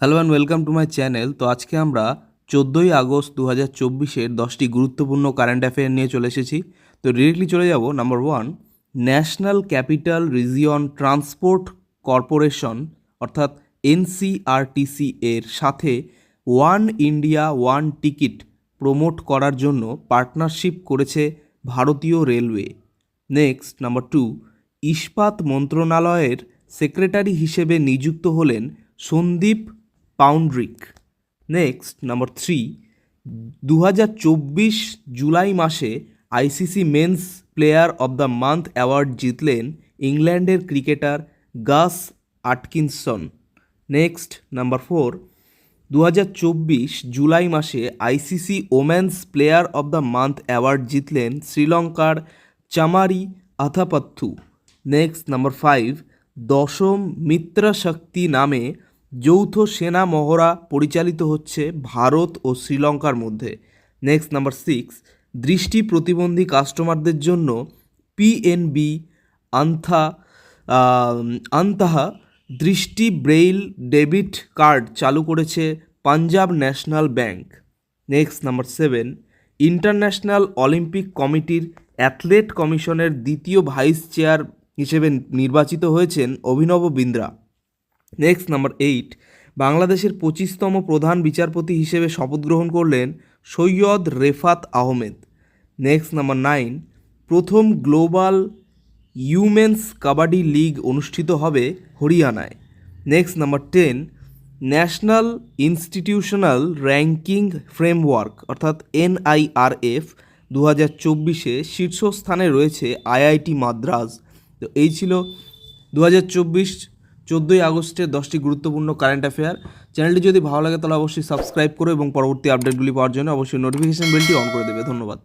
Hello and welcome to my channel তো আজকে আমরা চোদ্দোই আগস্ট দু হাজার চব্বিশের দশটি গুরুত্বপূর্ণ কারেন্ট অ্যাফেয়ার নিয়ে চলে এসেছি। তো ডিরেক্টলি চলে যাব। Number one national capital region transport corporation অর্থাৎ এনসিআরটিসি এর সাথে one India one ticket promote করার জন্য পার্টনারশিপ করেছে ভারতীয় রেলওয়ে নেক্সট নাম্বার টু ইস্পাত মন্ত্রণালয়ের সেক্রেটারি হিসেবে নিযুক্ত হলেন Sandeep Poundrik next number three দু হাজার চব্বিশ জুলাই মাসে ICC men's player of the month award জিতলেন ইংল্যান্ডের ক্রিকেটার গাস আটকিনসন। নেক্সট নাম্বার ফোর দু হাজার চব্বিশ জুলাই মাসে ICC women's player of the month award জিতলেন শ্রীলঙ্কার Chamari Athapaththu next number five দশম মিত্রা শক্তি নামে যৌথ সেনা মহড়া পরিচালিত হচ্ছে ভারত ও শ্রীলঙ্কার মধ্যে। নেক্সট নাম্বার সিক্স দৃষ্টি প্রতিবন্ধী কাস্টমারদের জন্য পিএনবি আন্থা আন্তাহা দৃষ্টি ব্রেইল ডেবিট কার্ড চালু করেছে Punjab national bank. Next number seven international Olympic কমিটির অ্যাথলেট কমিশনের দ্বিতীয় ভাইস চেয়ার হিসেবে নির্বাচিত হয়েছেন অভিনব বিন্দ্রা। নেক্সট নাম্বার এইট বাংলাদেশের পঁচিশতম প্রধান বিচারপতি হিসেবে শপথ গ্রহণ করলেন Syed Refat Ahmed. Next number nine প্রথম গ্লোবাল ইউমেন্স কাবাডি লিগ অনুষ্ঠিত হবে হরিয়ানায়। Next number ten national institutional ranking framework, অর্থাৎ এনআইআরএফ দু হাজার চব্বিশে শীর্ষস্থানে রয়েছে আইআইটি মাদ্রাজ। তো এই ছিল দু হাজার চব্বিশ চোদ্দোই আগস্টে দশটি গুরুত্বপূর্ণ কারেন্ট অ্যাফেয়ার চ্যানেলটি যদি ভালো লাগে তাহলে অবশ্যই সাবস্ক্রাইব করো এবং পরবর্তী আপডেটগুলি পাওয়ার জন্য অবশ্যই নোটিফিকেশন বেলটি অন করে দেবে। ধন্যবাদ।